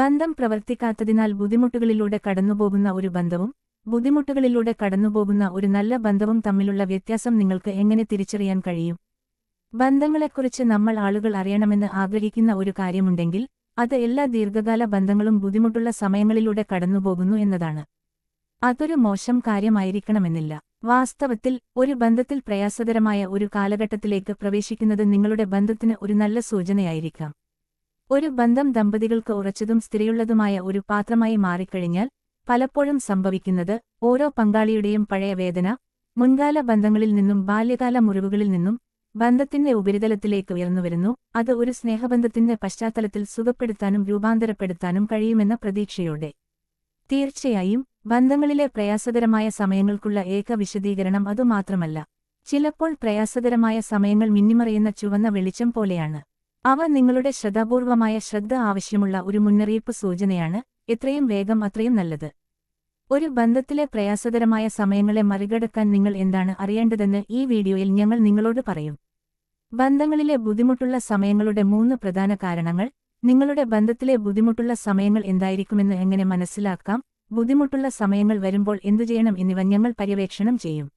ബന്ധം പ്രവർത്തിക്കാത്തതിനാൽ ബുദ്ധിമുട്ടുകളിലൂടെ കടന്നുപോകുന്ന ഒരു ബന്ധവും ബുദ്ധിമുട്ടുകളിലൂടെ കടന്നുപോകുന്ന ഒരു നല്ല ബന്ധവും തമ്മിലുള്ള വ്യത്യാസം നിങ്ങൾക്ക് എങ്ങനെ തിരിച്ചറിയാൻ കഴിയും? ബന്ധങ്ങളെക്കുറിച്ച് നമ്മൾ ആളുകൾ അറിയണമെന്ന് ആഗ്രഹിക്കുന്ന ഒരു കാര്യമുണ്ടെങ്കിൽ അത് എല്ലാ ദീർഘകാല ബന്ധങ്ങളും ബുദ്ധിമുട്ടുള്ള സമയങ്ങളിലൂടെ കടന്നുപോകുന്നു എന്നതാണ്. അതൊരു മോശം കാര്യമായിരിക്കണമെന്നില്ല. വാസ്തവത്തിൽ ഒരു ബന്ധത്തിൽ പ്രയാസകരമായ ഒരു കാലഘട്ടത്തിലേക്ക് പ്രവേശിക്കുന്നത് നിങ്ങളുടെ ബന്ധത്തിന് ഒരു നല്ല സൂചനയായിരിക്കാം. ഒരു ബന്ധം ദമ്പതികൾക്ക് ഉറച്ചതും സ്ഥിരയുള്ളതുമായ ഒരു പാത്രമായി മാറിക്കഴിഞ്ഞാൽ പലപ്പോഴും സംഭവിക്കുന്നത് ഓരോ പങ്കാളിയുടെയും പഴയ വേദന മുൻകാല ബന്ധങ്ങളിൽ നിന്നും ബാല്യകാല മുറിവുകളിൽ നിന്നും ബന്ധത്തിന്റെ ഉപരിതലത്തിലേക്ക് ഉയർന്നുവരുന്നു അത് ഒരു സ്നേഹബന്ധത്തിന്റെ പശ്ചാത്തലത്തിൽ സുഖപ്പെടുത്താനും രൂപാന്തരപ്പെടുത്താനും കഴിയുമെന്ന പ്രതീക്ഷയോടെ. തീർച്ചയായും ബന്ധങ്ങളിലെ പ്രയാസകരമായ സമയങ്ങൾക്കുള്ള ഏക വിശദീകരണം അതുമാത്രമല്ല. ചിലപ്പോൾ പ്രയാസകരമായ സമയങ്ങൾ മിന്നിമറയുന്ന ചുവന്ന വെളിച്ചം പോലെയാണ്. അവ നിങ്ങളുടെ ശ്രദ്ധാപൂർവമായ ശ്രദ്ധ ആവശ്യമുള്ള ഒരു മുന്നറിയിപ്പ് സൂചനയാണ്. എത്രയും വേഗം അത്രയും നല്ലത്. ഒരു ബന്ധത്തിലെ പ്രയാസകരമായ സമയങ്ങളെ മറികടക്കാൻ നിങ്ങൾ എന്താണ് അറിയേണ്ടതെന്ന് ഈ വീഡിയോയിൽ ഞങ്ങൾ നിങ്ങളോട് പറയും. ബന്ധങ്ങളിലെ ബുദ്ധിമുട്ടുള്ള സമയങ്ങളുടെ മൂന്ന് പ്രധാന കാരണങ്ങൾ. നിങ്ങളുടെ ബന്ധത്തിലെ ബുദ്ധിമുട്ടുള്ള സമയങ്ങൾ എന്തായിരിക്കുമെന്ന് എങ്ങനെ മനസ്സിലാക്കാം. ബുദ്ധിമുട്ടുള്ള സമയങ്ങൾ വരുമ്പോൾ എന്തു ചെയ്യണം എന്നിവ ഞങ്ങൾ പര്യവേക്ഷണം ചെയ്യും.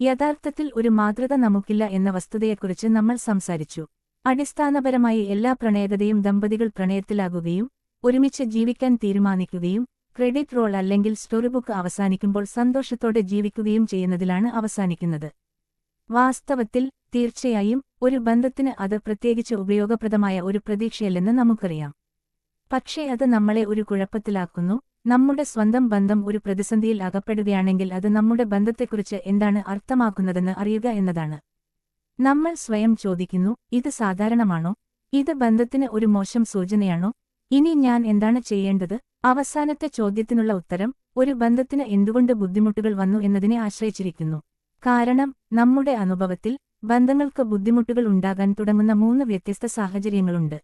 യഥാർത്ഥത്തിൽ ഒരു മാതൃക നമുക്കില്ല എന്ന വസ്തുതയെക്കുറിച്ച് നമ്മൾ സംസാരിച്ചു. അടിസ്ഥാനപരമായി എല്ലാ പ്രണയതയും ദമ്പതികൾ പ്രണയത്തിലാകുകയും ഒരുമിച്ച് ജീവിക്കാൻ തീരുമാനിക്കുകയും ക്രെഡിറ്റ് റോൾ അല്ലെങ്കിൽ സ്റ്റോറി ബുക്ക് അവസാനിക്കുമ്പോൾ സന്തോഷത്തോടെ ജീവിക്കുകയും ചെയ്യുന്നതിലാണ് അവസാനിക്കുന്നത്. വാസ്തവത്തിൽ തീർച്ചയായും ഒരു ബന്ധത്തിന് അത് പ്രത്യേകിച്ച് ഉപയോഗപ്രദമായ ഒരു പ്രതീക്ഷയല്ലെന്ന് നമുക്കറിയാം. പക്ഷേ അത് നമ്മളെ ഒരു കുഴപ്പത്തിലാക്കുന്നു. നമ്മുടെ സ്വന്തം ബന്ധം ഒരു പ്രതിസന്ധിയിൽ അകപ്പെടുകയാണെങ്കിൽ അത് നമ്മുടെ ബന്ധത്തെക്കുറിച്ച് എന്താണ് അർത്ഥമാക്കുന്നതെന്ന് അറിയുക എന്നതാണ്. നമ്മൾ സ്വയം ചോദിക്കുന്നു ഇത് സാധാരണമാണോ? ഇത് ബന്ധത്തിന് ഒരു മോശം സൂചനയാണോ? ഇനി ഞാൻ എന്താണ് ചെയ്യേണ്ടത്? അവസാനത്തെ ചോദ്യത്തിനുള്ള ഉത്തരം ഒരു ബന്ധത്തിന് എന്തുകൊണ്ട് ബുദ്ധിമുട്ടുകൾ വന്നു എന്നതിനെ ആശ്രയിച്ചിരിക്കുന്നു. കാരണം നമ്മുടെ അനുഭവത്തിൽ ബന്ധങ്ങൾക്ക് ബുദ്ധിമുട്ടുകൾ ഉണ്ടാകാൻ തുടങ്ങുന്ന മൂന്ന് വ്യത്യസ്ത സാഹചര്യങ്ങളുണ്ട്.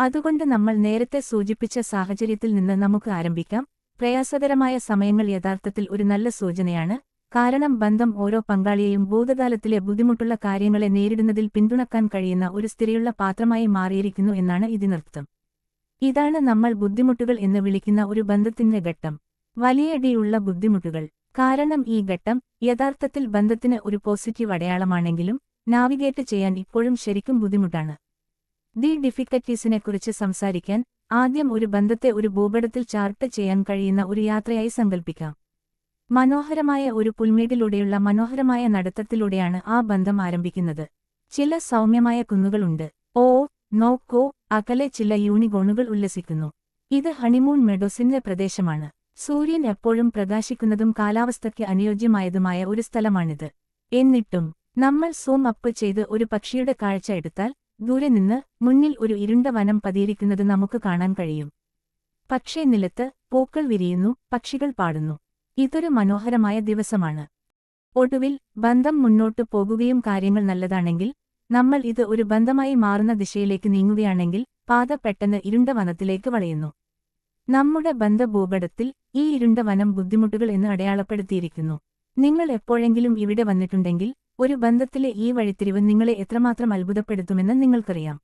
അതുകൊണ്ട് നമ്മൾ നേരത്തെ സൂചിപ്പിച്ച സാഹചര്യത്തിൽ നിന്ന് നമുക്ക് ആരംഭിക്കാം. പ്രയാസകരമായ സമയങ്ങൾ യഥാർത്ഥത്തിൽ ഒരു നല്ല സൂചനയാണ്. കാരണം ബന്ധം ഓരോ പങ്കാളിയെയും ഭൂതകാലത്തിലെ ബുദ്ധിമുട്ടുള്ള കാര്യങ്ങളെ നേരിടുന്നതിൽ പിന്തുണക്കാൻ കഴിയുന്ന ഒരു സ്ഥിരയുള്ള പാത്രമായി മാറിയിരിക്കുന്നു എന്നാണ് ഇതിനർത്ഥം. ഇതാണ് നമ്മൾ ബുദ്ധിമുട്ടുകൾ എന്ന് വിളിക്കുന്ന ഒരു ബന്ധത്തിന്റെ ഘട്ടം. വലിയടിയുള്ള ബുദ്ധിമുട്ടുകൾ. കാരണം ഈ ഘട്ടം യഥാർത്ഥത്തിൽ ബന്ധത്തിന് ഒരു പോസിറ്റീവ് അടയാളമാണെങ്കിലും നാവിഗേറ്റ് ചെയ്യാൻ ഇപ്പോഴും ശരിക്കും ബുദ്ധിമുട്ടാണ്. ദി ഡിഫിക്കൽറ്റീസിനെക്കുറിച്ച് സംസാരിക്കാൻ ആദ്യം ഒരു ബന്ധത്തെ ഒരു ഭൂപടത്തിൽ ചാർട്ട് ചെയ്യാൻ കഴിയുന്ന ഒരു യാത്രയായി സങ്കൽപ്പിക്കാം. മനോഹരമായ ഒരു പുൽമേടിലൂടെയുള്ള മനോഹരമായ നടത്തത്തിലൂടെയാണ് ആ ബന്ധം ആരംഭിക്കുന്നത്. ചില സൗമ്യമായ കുന്നുകളുണ്ട്. ഓ നോക്കോ അകലെ ചില യൂണികോണുകൾ ഉല്ലസിക്കുന്നു. ഇത് ഹണിമൂൺ മെഡോസിന്റെ പ്രദേശമാണ്. സൂര്യൻ എപ്പോഴും പ്രകാശിക്കുന്നതും കാലാവസ്ഥയ്ക്ക് അനുയോജ്യമായതുമായ ഒരു സ്ഥലമാണിത്. എന്നിട്ടും നമ്മൾ സൂം അപ്പ് ചെയ്ത് ഒരു പക്ഷിയുടെ കാഴ്ച എടുത്താൽ ദൂരെ നിന്ന് മുന്നിൽ ഒരു ഇരുണ്ട വനം പതിയിരിക്കുന്നത് നമുക്ക് കാണാൻ കഴിയും. പക്ഷേ നിലത്ത് പൂക്കൾ വിരിയുന്നു പക്ഷികൾ പാടുന്നു. ഇതൊരു മനോഹരമായ ദിവസമാണ്. ഒടുവിൽ ബന്ധം മുന്നോട്ടു പോകുകയും കാര്യങ്ങൾ നല്ലതാണെങ്കിൽ നമ്മൾ ഇത് ഒരു ബന്ധമായി മാറുന്ന ദിശയിലേക്ക് നീങ്ങുകയാണെങ്കിൽ പാത പെട്ടെന്ന് ഇരുണ്ട വനത്തിലേക്ക് വളയുന്നു. നമ്മുടെ ബന്ധ ബന്ധഭൂപടത്തിൽ ഈ ഇരുണ്ട വനം ബുദ്ധിമുട്ടുകൾ എന്ന് അടയാളപ്പെടുത്തിയിരിക്കുന്നു. നിങ്ങൾ എപ്പോഴെങ്കിലും ഇവിടെ വന്നിട്ടുണ്ടെങ്കിൽ ഒരു ബന്ധത്തിലെ ഈ വഴിത്തിരിവ് നിങ്ങളെ എത്രമാത്രം അത്ഭുതപ്പെടുത്തുമെന്ന് നിങ്ങൾക്കറിയാം.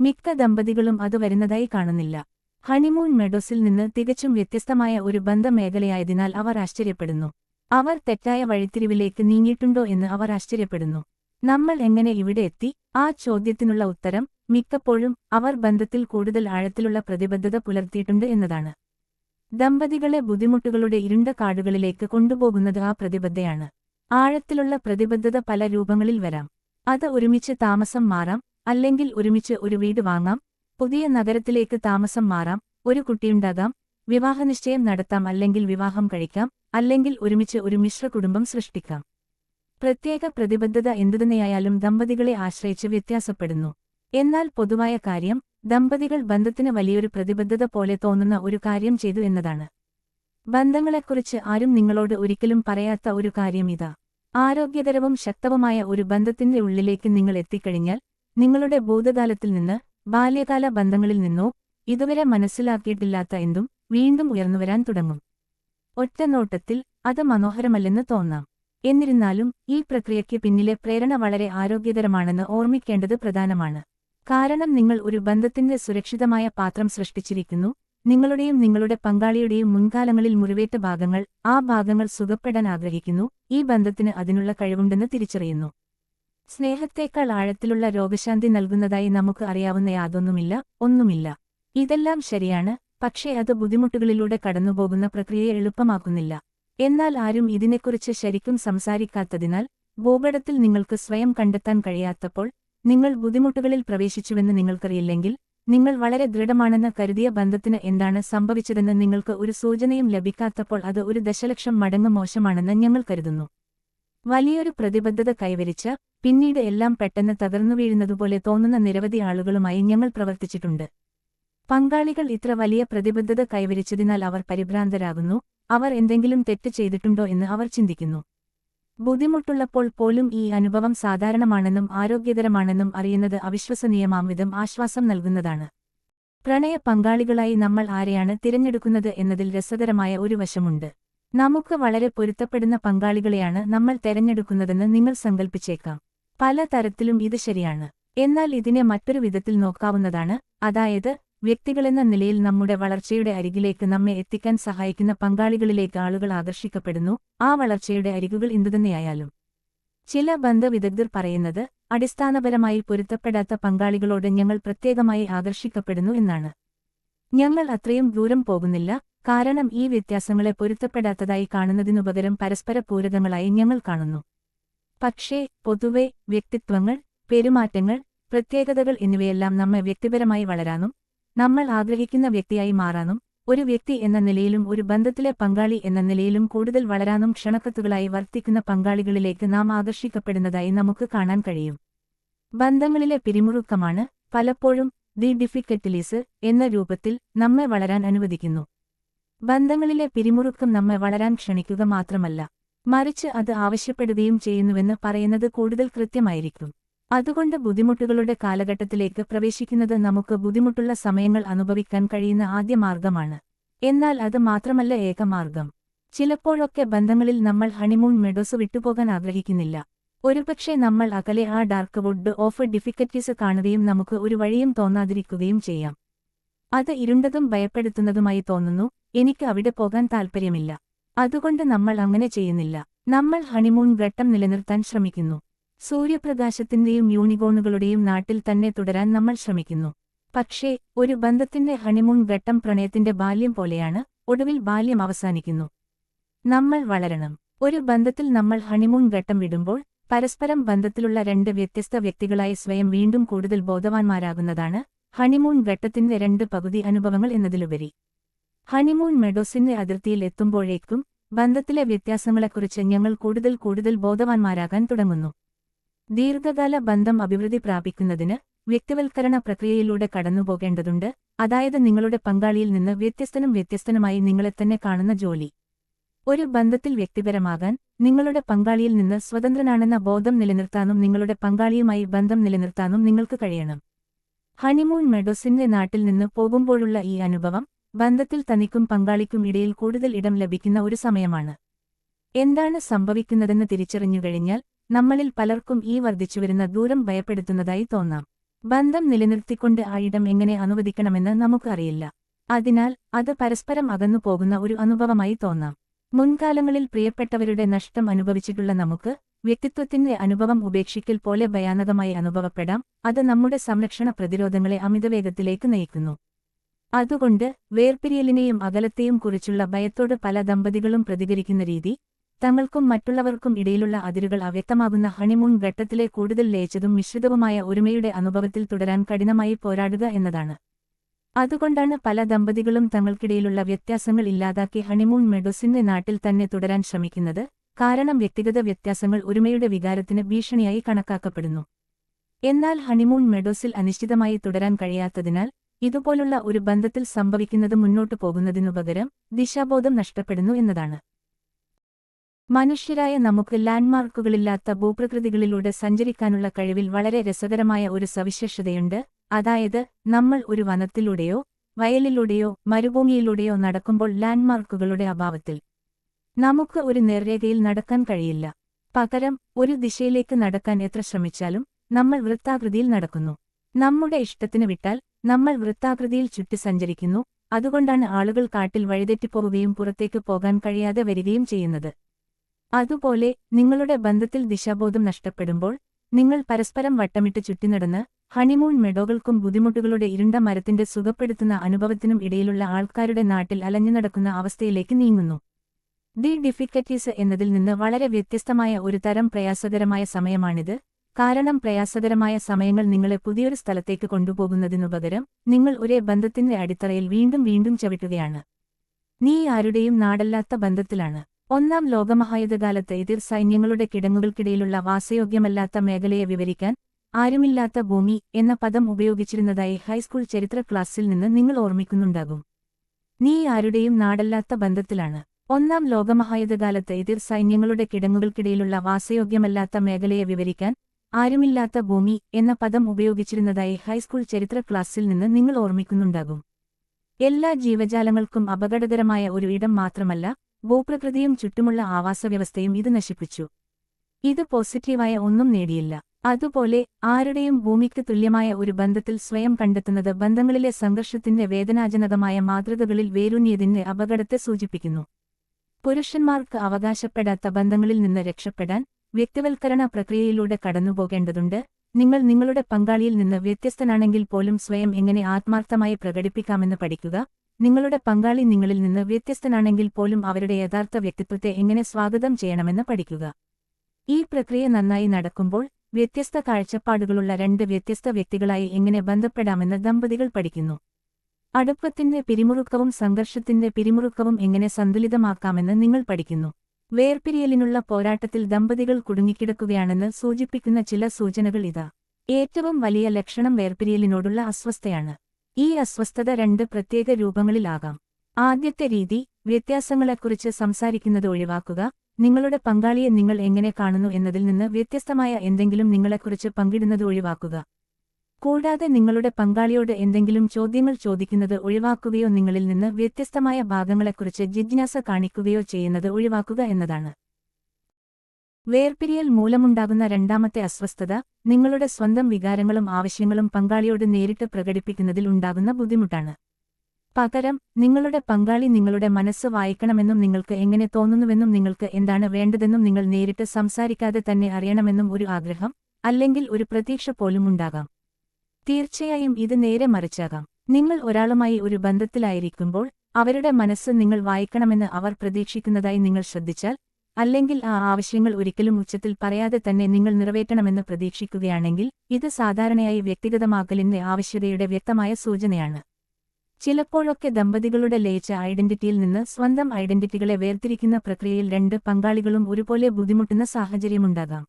മിക്ക ദമ്പതികളും അത് വരുന്നതായി കാണുന്നില്ല. ഹണിമൂൺ മെഡോസിൽ നിന്ന് തികച്ചും വ്യത്യസ്തമായ ഒരു ബന്ധമേഖലയായതിനാൽ അവർ ആശ്ചര്യപ്പെടുന്നു. അവർ തെറ്റായ വഴിത്തിരിവിലേക്ക് നീങ്ങിയിട്ടുണ്ടോ എന്ന് അവർ ആശ്ചര്യപ്പെടുന്നു. നമ്മൾ എങ്ങനെ ഇവിടെ എത്തി? ആ ചോദ്യത്തിനുള്ള ഉത്തരം മിക്കപ്പോഴും അവർ ബന്ധത്തിൽ കൂടുതൽ ആഴത്തിലുള്ള പ്രതിബദ്ധത പുലർത്തിയിട്ടുണ്ട് എന്നതാണ്. ദമ്പതികളെ ബുദ്ധിമുട്ടുകളുടെ ഇരുണ്ട കാടുകളിലേക്ക് കൊണ്ടുപോകുന്നത് ആ പ്രതിബദ്ധയാണ്. ആഴത്തിലുള്ള പ്രതിബദ്ധത പല രൂപങ്ങളിൽ വരാം. അത് ഒരുമിച്ച് താമസം മാറാം അല്ലെങ്കിൽ ഒരുമിച്ച് ഒരു വീട് വാങ്ങാം പുതിയ നഗരത്തിലേക്ക് താമസം മാറാം ഒരു കുട്ടിയുണ്ടാകാം വിവാഹനിശ്ചയം നടത്താം അല്ലെങ്കിൽ വിവാഹം കഴിക്കാം അല്ലെങ്കിൽ ഒരുമിച്ച് ഒരു മിശ്ര കുടുംബം സൃഷ്ടിക്കാം. പ്രത്യേക പ്രതിബദ്ധത എന്തുതന്നെയായാലും ദമ്പതികളെ ആശ്രയിച്ച് വ്യത്യാസപ്പെടുന്നു. എന്നാൽ പൊതുവായ കാര്യം ദമ്പതികൾ ബന്ധത്തിന് വലിയൊരു പ്രതിബദ്ധത പോലെ തോന്നുന്ന ഒരു കാര്യം ചെയ്തു എന്നതാണ്. ബന്ധങ്ങളെക്കുറിച്ച് ആരും നിങ്ങളോട് ഒരിക്കലും പറയാത്ത ഒരു കാര്യം ഇതാ. ആരോഗ്യകരവും ശക്തവുമായ ഒരു ബന്ധത്തിന്റെ ഉള്ളിലേക്ക് നിങ്ങൾ എത്തിക്കഴിഞ്ഞാൽ നിങ്ങളുടെ ഭൂതകാലത്തിൽ നിന്ന് ബാല്യകാല ബന്ധങ്ങളിൽ നിന്നോ ഇതുവരെ മനസ്സിലാക്കിയിട്ടില്ലാത്ത എന്തും വീണ്ടും ഉയർന്നുവരാൻ തുടങ്ങും. ഒറ്റനോട്ടത്തിൽ അത് മനോഹരമല്ലെന്ന് തോന്നാം. എന്നിരുന്നാലും ഈ പ്രക്രിയയ്ക്ക് പിന്നിലെ പ്രേരണ വളരെ ആരോഗ്യകരമാണെന്ന് ഓർമ്മിക്കേണ്ടത് പ്രധാനമാണ്. കാരണം നിങ്ങൾ ഒരു ബന്ധത്തിന്റെ സുരക്ഷിതമായ പാത്രം സൃഷ്ടിച്ചിരിക്കുന്നു നിങ്ങളുടെയും നിങ്ങളുടെ പങ്കാളിയുടെയും മുൻകാലങ്ങളിൽ മുറിവേറ്റ ഭാഗങ്ങൾ ആ ഭാഗങ്ങൾ സുഖപ്പെടാൻ ആഗ്രഹിക്കുന്നു ഈ ബന്ധത്തിന് അതിനുള്ള കഴിവുണ്ടെന്ന് തിരിച്ചറിയുന്നു. സ്നേഹത്തേക്കാൾ ആഴത്തിലുള്ള രോഗശാന്തി നൽകുന്നതായി നമുക്ക് അറിയാവുന്ന യാതൊന്നുമില്ല ഒന്നുമില്ല. ഇതെല്ലാം ശരിയാണ് പക്ഷേ അത് ബുദ്ധിമുട്ടുകളിലൂടെ കടന്നുപോകുന്ന പ്രക്രിയയെ എളുപ്പമാക്കുന്നില്ല. എന്നാൽ ആരും ഇതിനെക്കുറിച്ച് ശരിക്കും സംസാരിക്കാത്തതിനാൽ ഭൂപടത്തിൽ നിങ്ങൾക്ക് സ്വയം കണ്ടെത്താൻ കഴിയാത്തപ്പോൾ നിങ്ങൾ ബുദ്ധിമുട്ടുകളിൽ പ്രവേശിച്ചുവെന്ന് നിങ്ങൾക്കറിയില്ലെങ്കിൽ നിങ്ങൾ വളരെ ദൃഢമാണെന്ന് കരുതിയ ബന്ധത്തിന് എന്താണ് സംഭവിച്ചതെന്ന് നിങ്ങൾക്ക് ഒരു സൂചനയും ലഭിക്കാത്തപ്പോൾ അത് ഒരു ദശലക്ഷം മടങ്ങ് മോശമാണെന്ന് ഞങ്ങൾ കരുതുന്നു. വലിയൊരു പ്രതിബദ്ധത കൈവരിച്ച പിന്നീട് എല്ലാം പെട്ടെന്ന് തകർന്നു വീഴുന്നതുപോലെ തോന്നുന്ന നിരവധി ആളുകളുമായി ഞങ്ങൾ പ്രവർത്തിച്ചിട്ടുണ്ട്. പങ്കാളികൾ ഇത്ര വലിയ പ്രതിബദ്ധത കൈവരിച്ചതിനാൽ അവർ പരിഭ്രാന്തരാകുന്നു അവർ എന്തെങ്കിലും തെറ്റ് ചെയ്തിട്ടുണ്ടോ എന്ന് അവർ ചിന്തിക്കുന്നു. ബുദ്ധിമുട്ടുള്ളപ്പോൾ പോലും ഈ അനുഭവം സാധാരണമാണെന്നും ആരോഗ്യകരമാണെന്നും അറിയുന്നത് അവിശ്വസനീയമാംവിധം ആശ്വാസം നൽകുന്നതാണ്. പ്രണയ പങ്കാളികളായി നമ്മൾ ആരെയാണ് തിരഞ്ഞെടുക്കുന്നത് എന്നതിൽ രസകരമായ ഒരു വശമുണ്ട്. നമുക്ക് വളരെ പൊരുത്തപ്പെടുന്ന പങ്കാളികളെയാണ് നമ്മൾ തെരഞ്ഞെടുക്കുന്നതെന്ന് നിങ്ങൾ സങ്കൽപ്പിച്ചേക്കാം. പല തരത്തിലും ഇത് ശരിയാണ്. എന്നാൽ ഇതിനെ മറ്റൊരു വിധത്തിൽ നോക്കാവുന്നതാണ് അതായത് വ്യക്തികളെന്ന നിലയിൽ നമ്മുടെ വളർച്ചയുടെ അരികിലേക്ക് നമ്മെ എത്തിക്കാൻ സഹായിക്കുന്ന പങ്കാളികളിലേക്ക് ആളുകൾ ആകർഷിക്കപ്പെടുന്നു ആ വളർച്ചയുടെ അരികുകൾ എന്തുതന്നെയായാലും. ചില ബന്ധ വിദഗ്ധർ പറയുന്നത് അടിസ്ഥാനപരമായി പൊരുത്തപ്പെടാത്ത പങ്കാളികളോട് ഞങ്ങൾ പ്രത്യേകമായി ആകർഷിക്കപ്പെടുന്നു എന്നാണ്. ഞങ്ങൾ അത്രയും ദൂരം പോകുന്നില്ല കാരണം ഈ വ്യത്യാസങ്ങളെ പൊരുത്തപ്പെടാത്തതായി കാണുന്നതിനുപകരം പരസ്പര പൂരകങ്ങളായി ഞങ്ങൾ കാണുന്നു. പക്ഷേ പൊതുവെ വ്യക്തിത്വങ്ങൾ പെരുമാറ്റങ്ങൾ പ്രത്യേകതകൾ എന്നിവയെല്ലാം നമ്മെ വ്യക്തിപരമായി വളരാനും നമ്മൾ ആഗ്രഹിക്കുന്ന വ്യക്തിയായി മാറാനും ഒരു വ്യക്തി എന്ന നിലയിലും ഒരു ബന്ധത്തിലെ പങ്കാളി എന്ന നിലയിലും കൂടുതൽ വളരാനും ക്ഷണക്കത്തുകളായി വർത്തിക്കുന്ന പങ്കാളികളിലേക്ക് നാം ആകർഷിക്കപ്പെടുന്നതായി നമുക്ക് കാണാൻ കഴിയും. ബന്ധങ്ങളിലെ പിരിമുറുക്കമാണ് പലപ്പോഴും ദി ഡിഫിക്കറ്റിലീസ് എന്ന രൂപത്തിൽ നമ്മെ വളരാൻ അനുവദിക്കുന്നു. ബന്ധങ്ങളിലെ പിരിമുറുക്കം നമ്മെ വളരാൻ ക്ഷണിക്കുക മാത്രമല്ല മറിച്ച് അത് ആവശ്യപ്പെടുകയും ചെയ്യുന്നുവെന്ന് പറയുന്നത് കൂടുതൽ കൃത്യമായിരിക്കും. അതുകൊണ്ട് ബുദ്ധിമുട്ടുകളുടെ കാലഘട്ടത്തിലേക്ക് പ്രവേശിക്കുന്നത് നമുക്ക് ബുദ്ധിമുട്ടുള്ള സമയങ്ങൾ അനുഭവിക്കാൻ കഴിയുന്ന ആദ്യ മാർഗമാണ്. എന്നാൽ അത് മാത്രമല്ല ഏകമാർഗം ചിലപ്പോഴൊക്കെ ബന്ധങ്ങളിൽ നമ്മൾ ഹണിമൂൺ മെഡോസ് വിട്ടുപോകാൻ ആഗ്രഹിക്കുന്നില്ല. ഒരുപക്ഷെ നമ്മൾ അകലെ ആ ഡാർക്ക് വുഡ് ഓഫ് ഡിഫിക്കൽറ്റീസ് കാണുകയും നമുക്ക് ഒരു വഴിയും തോന്നാതിരിക്കുകയും ചെയ്യാം. അത് ഇരുണ്ടതും ഭയപ്പെടുത്തുന്നതുമായി തോന്നുന്നു എനിക്ക് അവിടെ പോകാൻ താൽപ്പര്യമില്ല. അതുകൊണ്ട് നമ്മൾ അങ്ങനെ ചെയ്യുന്നില്ല. നമ്മൾ ഹണിമൂൺ ഘട്ടം നിലനിർത്താൻ ശ്രമിക്കുന്നു. സൂര്യപ്രകാശത്തിന്റെയും യൂണികോണുകളുടെയും നാട്ടിൽ തന്നെ തുടരാൻ നമ്മൾ ശ്രമിക്കുന്നു. പക്ഷേ ഒരു ബന്ധത്തിന്റെ ഹണിമൂൺ ഘട്ടം പ്രണയത്തിന്റെ ബാല്യം പോലെയാണ് ഒടുവിൽ ബാല്യം അവസാനിക്കുന്നു. നമ്മൾ വളരണം. ഒരു ബന്ധത്തിൽ നമ്മൾ ഹണിമൂൺ ഘട്ടം വിടുമ്പോൾ പരസ്പരം ബന്ധത്തിലുള്ള രണ്ട് വ്യത്യസ്ത വ്യക്തികളായി സ്വയം വീണ്ടും കൂടുതൽ ബോധവാന്മാരാകുന്നതാണ് ഹണിമൂൺ ഘട്ടത്തിന്റെ രണ്ട് പകുതി അനുഭവങ്ങൾ എന്നതിലുപരി. ഹണിമൂൺ മെഡോസിന്റെ അതിർത്തിയിൽ എത്തുമ്പോഴേക്കും ബന്ധത്തിലെ വ്യത്യാസങ്ങളെക്കുറിച്ച് ഞങ്ങൾ കൂടുതൽ കൂടുതൽ ബോധവാന്മാരാകാൻ തുടങ്ങുന്നു. ദീർഘകാല ബന്ധം അഭിവൃദ്ധി പ്രാപിക്കുന്നതിന് വ്യക്തിവൽക്കരണ പ്രക്രിയയിലൂടെ കടന്നുപോകേണ്ടതുണ്ട്. അതായത് നിങ്ങളുടെ പങ്കാളിയിൽ നിന്ന് വ്യത്യസ്തനും വ്യത്യസ്തനുമായി നിങ്ങളെ തന്നെ കാണുന്ന ജോലി. ഒരു ബന്ധത്തിൽ വ്യക്തിപരമാകാൻ നിങ്ങളുടെ പങ്കാളിയിൽ നിന്ന് സ്വതന്ത്രനാണെന്ന ബോധം നിലനിർത്താനും നിങ്ങളുടെ പങ്കാളിയുമായി ബന്ധം നിലനിർത്താനും നിങ്ങൾക്ക് കഴിയണം. ഹണിമൂൺ മെഡോസിന്റെ നാട്ടിൽ നിന്ന് പോകുമ്പോഴുള്ള ഈ അനുഭവം ബന്ധത്തിൽ തനിക്കും പങ്കാളിക്കും ഇടയിൽ കൂടുതൽ ഇടം ലഭിക്കുന്ന ഒരു സമയമാണ്. എന്താണ് സംഭവിക്കുന്നതെന്ന് തിരിച്ചറിഞ്ഞു കഴിഞ്ഞാൽ നമ്മളിൽ പലർക്കും ഈ വർദ്ധിച്ചുവരുന്ന ദൂരം ഭയപ്പെടുത്തുന്നതായി തോന്നാം. ബന്ധം നിലനിർത്തിക്കൊണ്ട് ആ ഇടം എങ്ങനെ അനുവദിക്കണമെന്ന് നമുക്കറിയില്ല. അതിനാൽ അത് പരസ്പരം അകന്നു പോകുന്ന ഒരു അനുഭവമായി തോന്നാം. മുൻകാലങ്ങളിൽ പ്രിയപ്പെട്ടവരുടെ നഷ്ടം അനുഭവിച്ചിട്ടുള്ള നമുക്ക് വ്യക്തിത്വത്തിന്റെ അനുഭവം ഉപേക്ഷിക്കൽ പോലെ ഭയാനകമായി അനുഭവപ്പെടാം അത് നമ്മുടെ സംരക്ഷണ പ്രതിരോധങ്ങളെ അമിതവേഗത്തിലേക്ക് നയിക്കുന്നു. അതുകൊണ്ട് വേർപിരിയലിനെയും അകലത്തെയും കുറിച്ചുള്ള ഭയത്തോട് പല ദമ്പതികളും പ്രതികരിക്കുന്ന രീതി തങ്ങൾക്കും മറ്റുള്ളവർക്കും ഇടയിലുള്ള അതിരുകൾ അവ്യക്തമാകുന്ന ഹണിമൂൺ ഘട്ടത്തിലെ കൂടുതൽ ലയിച്ചതും മിശ്രിതവുമായ ഒരുമയുടെ അനുഭവത്തിൽ തുടരാൻ കഠിനമായി പോരാടുക എന്നതാണ്. അതുകൊണ്ടാണ് പല ദമ്പതികളും തങ്ങൾക്കിടയിലുള്ള വ്യത്യാസങ്ങൾ ഇല്ലാതാക്കി ഹണിമൂൺ മെഡോസിന്റെ നാട്ടിൽ തന്നെ തുടരാൻ ശ്രമിക്കുന്നത് കാരണം വ്യക്തിഗത വ്യത്യാസങ്ങൾ ഒരുമയുടെ വികാരത്തിന് ഭീഷണിയായി കണക്കാക്കപ്പെടുന്നു. എന്നാൽ ഹണിമൂൺ മെഡോസിൽ അനിശ്ചിതമായി തുടരാൻ കഴിയാത്തതിനാൽ ഇതുപോലുള്ള ഒരു ബന്ധത്തിൽ സംഭവിക്കുന്നത് മുന്നോട്ടു പോകുന്നതിനുപകരം ദിശാബോധം നഷ്ടപ്പെടുന്നു എന്നതാണ്. മനുഷ്യരായ നമുക്ക് ലാൻഡ്മാർക്കുകളില്ലാത്ത ഭൂപ്രകൃതികളിലൂടെ സഞ്ചരിക്കാനുള്ള കഴിവിൽ വളരെ രസകരമായ ഒരു സവിശേഷതയുണ്ട്. അതായത് നമ്മൾ ഒരു വനത്തിലൂടെയോ വയലിലൂടെയോ മരുഭൂമിയിലൂടെയോ നടക്കുമ്പോൾ ലാൻഡ്മാർക്കുകളുടെ അഭാവത്തിൽ നമുക്ക് ഒരു നേർരേഖയിൽ നടക്കാൻ കഴിയില്ല. പകരം ഒരു ദിശയിലേക്ക് നടക്കാൻ എത്ര ശ്രമിച്ചാലും നമ്മൾ വൃത്താകൃതിയിൽ നടക്കുന്നു. നമ്മുടെ ഇഷ്ടത്തിന് വിട്ടാൽ നമ്മൾ വൃത്താകൃതിയിൽ ചുറ്റി സഞ്ചരിക്കുന്നു. അതുകൊണ്ടാണ് ആളുകൾ കാട്ടിൽ വഴിതെറ്റിപ്പോവുകയും പുറത്തേക്ക് പോകാൻ കഴിയാതെ വരികയും ചെയ്യുന്നത്. അതുപോലെ നിങ്ങളുടെ ബന്ധത്തിൽ ദിശാബോധം നഷ്ടപ്പെടുമ്പോൾ നിങ്ങൾ പരസ്പരം വട്ടമിട്ട് ചുറ്റിനടന്ന് ഹണിമൂൺ മെഡോകൾക്കും ബുദ്ധിമുട്ടുകളുടെ ഇരുണ്ട മരത്തിന്റെ സുഖപ്പെടുത്തുന്ന അനുഭവത്തിനും ഇടയിലുള്ള ആൾക്കാരുടെ നാട്ടിൽ അലഞ്ഞു നടക്കുന്ന അവസ്ഥയിലേക്ക് നീങ്ങുന്നു. ദി ഡിഫിക്കറ്റീസ് എന്നതിൽ നിന്ന് വളരെ വ്യത്യസ്തമായ ഒരു തരം പ്രയാസകരമായ സമയമാണിത്. കാരണം പ്രയാസകരമായ സമയങ്ങൾ നിങ്ങളെ പുതിയൊരു സ്ഥലത്തേക്ക് കൊണ്ടുപോകുന്നതിനുപകരം നിങ്ങൾ ഒരേ ബന്ധത്തിന്റെ അടിത്തറയിൽ വീണ്ടും വീണ്ടും ചവിട്ടുകയാണ്. നീ ആരുടെയും നാടല്ലാത്ത ബന്ധത്തിലാണ്. ഒന്നാം ലോകമഹായുധകാലത്ത് എതിർ സൈന്യങ്ങളുടെ കിടങ്ങുകൾക്കിടയിലുള്ള വാസയോഗ്യമല്ലാത്ത മേഖലയെ വിവരിക്കാൻ ആരുമില്ലാത്ത ഭൂമി എന്ന പദം ഉപയോഗിച്ചിരുന്നതായി ഹൈസ്കൂൾ ചരിത്ര ക്ലാസ്സിൽ നിന്ന് നിങ്ങൾ ഓർമ്മിക്കുന്നുണ്ടാകും. നീ ആരുടെയും നാടല്ലാത്ത ബന്ധത്തിലാണ്. ഒന്നാം ലോകമഹായുധകാലത്ത് എതിർ സൈന്യങ്ങളുടെ കിടങ്ങുകൾക്കിടയിലുള്ള വാസയോഗ്യമല്ലാത്ത മേഖലയെ വിവരിക്കാൻ ആരുമില്ലാത്ത ഭൂമി എന്ന പദം ഉപയോഗിച്ചിരുന്നതായി ഹൈസ്കൂൾ ചരിത്ര ക്ലാസ്സിൽ നിന്ന് നിങ്ങൾ ഓർമ്മിക്കുന്നുണ്ടാകും. എല്ലാ ജീവജാലങ്ങൾക്കും അപകടകരമായ ഒരു ഇടം മാത്രമല്ല ഭൂപ്രകൃതിയും ചുറ്റുമുള്ള ആവാസവ്യവസ്ഥയും ഇത് നശിപ്പിച്ചു. ഇത് പോസിറ്റീവായ ഒന്നും നേടിയില്ല. അതുപോലെ ആരുടെയും ഭൂമിക്ക് തുല്യമായ ഒരു ബന്ധത്തിൽ സ്വയം കണ്ടെത്തുന്നത് ബന്ധങ്ങളിലെ സംഘർഷത്തിന്റെ വേദനാജനകമായ മാതൃകകളിൽ വേരൂന്നിയതിന്റെ അപകടത്തെ സൂചിപ്പിക്കുന്നു. പുരുഷന്മാർക്ക് അവകാശപ്പെടാത്ത ബന്ധങ്ങളിൽ നിന്ന് രക്ഷപ്പെടാൻ വ്യക്തിവൽക്കരണ പ്രക്രിയയിലൂടെ കടന്നുപോകേണ്ടതുണ്ട്. നിങ്ങൾ നിങ്ങളുടെ പങ്കാളിയിൽ നിന്ന് വ്യത്യസ്തനാണെങ്കിൽ പോലും സ്വയം എങ്ങനെ ആത്മാർത്ഥമായി പ്രകടിപ്പിക്കാമെന്ന് പഠിക്കുക. നിങ്ങളുടെ പങ്കാളി നിങ്ങളിൽ നിന്ന് വ്യത്യസ്തനാണെങ്കിൽ പോലും അവരുടെ യഥാർത്ഥ വ്യക്തിത്വത്തെ എങ്ങനെ സ്വാഗതം ചെയ്യണമെന്ന് പഠിക്കുക. ഈ പ്രക്രിയ നന്നായി നടക്കുമ്പോൾ വ്യത്യസ്ത കാഴ്ചപ്പാടുകളുള്ള രണ്ട് വ്യത്യസ്ത വ്യക്തികളായി എങ്ങനെ ബന്ധപ്പെടാമെന്ന് ദമ്പതികൾ പഠിക്കുന്നു. അടുപ്പത്തിന്റെ പിരിമുറുക്കവും സംഘർഷത്തിന്റെ പിരിമുറുക്കവും എങ്ങനെ സന്തുലിതമാക്കാമെന്ന് നിങ്ങൾ പഠിക്കുന്നു. വേർപിരിയലിനുള്ള പോരാട്ടത്തിൽ ദമ്പതികൾ കുടുങ്ങിക്കിടക്കുകയാണെന്ന് സൂചിപ്പിക്കുന്ന ചില സൂചനകൾ ഇതാ. ഏറ്റവും വലിയ ലക്ഷണം വേർപിരിയലിനോടുള്ള അസ്വസ്ഥയാണ്. ഈ അസ്വസ്ഥത രണ്ട് പ്രത്യേക രൂപങ്ങളിലാകാം. ആദ്യത്തെ രീതി വ്യത്യാസങ്ങളെക്കുറിച്ച് സംസാരിക്കുന്നത് ഒഴിവാക്കുക. നിങ്ങളുടെ പങ്കാളിയെ നിങ്ങൾ എങ്ങനെ കാണുന്നു എന്നതിൽ നിന്ന് വ്യത്യസ്തമായ എന്തെങ്കിലും നിങ്ങളെക്കുറിച്ച് പങ്കിടുന്നത് ഒഴിവാക്കുക. കൂടാതെ നിങ്ങളുടെ പങ്കാളിയോട് എന്തെങ്കിലും ചോദ്യങ്ങൾ ചോദിക്കുന്നത് ഒഴിവാക്കുകയോ നിങ്ങളിൽ നിന്ന് വ്യത്യസ്തമായ ഭാഗങ്ങളെക്കുറിച്ച് ജിജ്ഞാസ കാണിക്കുകയോ ചെയ്യുന്നത് ഒഴിവാക്കുക എന്നതാണ്. വേർപിരിയൽ മൂലമുണ്ടാകുന്ന രണ്ടാമത്തെ അസ്വസ്ഥത നിങ്ങളുടെ സ്വന്തം വികാരങ്ങളും ആവശ്യങ്ങളും പങ്കാളിയോട് നേരിട്ട് പ്രകടിപ്പിക്കുന്നതിൽ ഉണ്ടാകുന്ന ബുദ്ധിമുട്ടാണ്. പകരം നിങ്ങളുടെ പങ്കാളി നിങ്ങളുടെ മനസ്സ് വായിക്കണമെന്നും നിങ്ങൾക്ക് എങ്ങനെ തോന്നുന്നുവെന്നും നിങ്ങൾക്ക് എന്താണ് വേണ്ടതെന്നും നിങ്ങൾ നേരിട്ട് സംസാരിക്കാതെ തന്നെ അറിയണമെന്നും ഒരു ആഗ്രഹം അല്ലെങ്കിൽ ഒരു പ്രതീക്ഷ പോലും ഉണ്ടാകാം. തീർച്ചയായും ഇത് നേരെ മറിച്ചാകാം. നിങ്ങൾ ഒരാളുമായി ഒരു ബന്ധത്തിലായിരിക്കുമ്പോൾ അവരുടെ മനസ്സ് നിങ്ങൾ വായിക്കണമെന്ന് അവർ പ്രതീക്ഷിക്കുന്നതായി നിങ്ങൾ ശ്രദ്ധിച്ചാൽ അല്ലെങ്കിൽ ആ ആവശ്യങ്ങൾ ഒരിക്കലും ഉച്ചത്തിൽ പറയാതെ തന്നെ നിങ്ങൾ നിറവേറ്റണമെന്ന് പ്രതീക്ഷിക്കുകയാണെങ്കിൽ ഇത് സാധാരണയായി വ്യക്തിഗതമാക്കലിന്റെ ആവശ്യതയുടെ വ്യക്തമായ സൂചനയാണ്. ചിലപ്പോഴൊക്കെ ദമ്പതികളുടെ ലയിച്ച ഐഡന്റിറ്റിയിൽ നിന്ന് സ്വന്തം ഐഡന്റിറ്റികളെ വേർതിരിക്കുന്ന പ്രക്രിയയിൽ രണ്ട് പങ്കാളികളും ഒരുപോലെ ബുദ്ധിമുട്ടുന്ന സാഹചര്യമുണ്ടാകാം.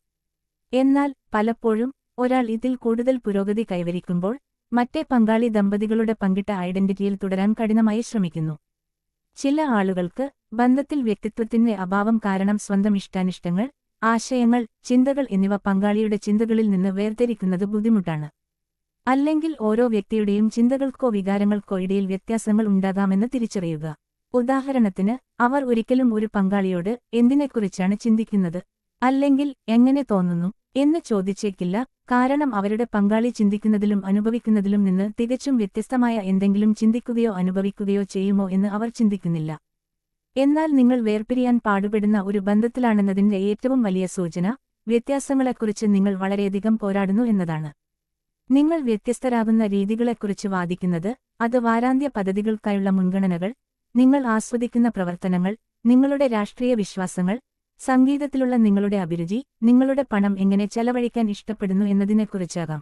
എന്നാൽ പലപ്പോഴും ഒരാൾ ഇതിൽ കൂടുതൽ പുരോഗതി കൈവരിക്കുമ്പോൾ മറ്റേ പങ്കാളി ദമ്പതികളുടെ പങ്കിട്ട ഐഡന്റിറ്റിയിൽ തുടരാൻ കഠിനമായി ശ്രമിക്കുന്നു. ചില ആളുകൾക്ക് ബന്ധത്തിൽ വ്യക്തിത്വത്തിന്റെ അഭാവം കാരണം സ്വന്തം ഇഷ്ടാനിഷ്ടങ്ങൾ ആശയങ്ങൾ ചിന്തകൾ എന്നിവ പങ്കാളിയുടെ ചിന്തകളിൽ നിന്ന് വേർതിരിക്കുന്നത് ബുദ്ധിമുട്ടാണ്. അല്ലെങ്കിൽ ഓരോ വ്യക്തിയുടെയും ചിന്തകൾക്കോ വികാരങ്ങൾക്കോ ഇടയിൽ വ്യത്യാസങ്ങൾ ഉണ്ടാകാമെന്ന് തിരിച്ചറിയുക. ഉദാഹരണത്തിന് അവർ ഒരിക്കലും ഒരു പങ്കാളിയോട് എന്തിനെക്കുറിച്ചാണ് ചിന്തിക്കുന്നത്? അല്ലെങ്കിൽ എങ്ങനെ തോന്നുന്നു? എന്ന് ചോദിച്ചേക്കില്ല. കാരണം അവരുടെ പങ്കാളി ചിന്തിക്കുന്നതിലും അനുഭവിക്കുന്നതിലും നിന്ന് തികച്ചും വ്യത്യസ്തമായ എന്തെങ്കിലും ചിന്തിക്കുകയോ അനുഭവിക്കുകയോ ചെയ്യുമോ എന്ന് അവർ ചിന്തിക്കുന്നില്ല. എന്നാൽ നിങ്ങൾ വേർപിരിയാൻ പാടുപെടുന്ന ഒരു ബന്ധത്തിലാണെന്നതിന്റെ ഏറ്റവും വലിയ സൂചന വ്യത്യാസങ്ങളെക്കുറിച്ച് നിങ്ങൾ വളരെയധികം പോരാടുന്നു എന്നതാണ്. നിങ്ങൾ വ്യത്യസ്തരാകുന്ന രീതികളെക്കുറിച്ച് വാദിക്കുന്നത് അത് വാരാന്ത്യ പദ്ധതികൾക്കായുള്ള മുൻഗണനകൾ നിങ്ങൾ ആസ്വദിക്കുന്ന പ്രവർത്തനങ്ങൾ നിങ്ങളുടെ രാഷ്ട്രീയ വിശ്വാസങ്ങൾ സംഗീതത്തിലുള്ള നിങ്ങളുടെ അഭിരുചി നിങ്ങളുടെ പണം എങ്ങനെ ചെലവഴിക്കാൻ ഇഷ്ടപ്പെടുന്നു എന്നതിനെക്കുറിച്ചാകാം.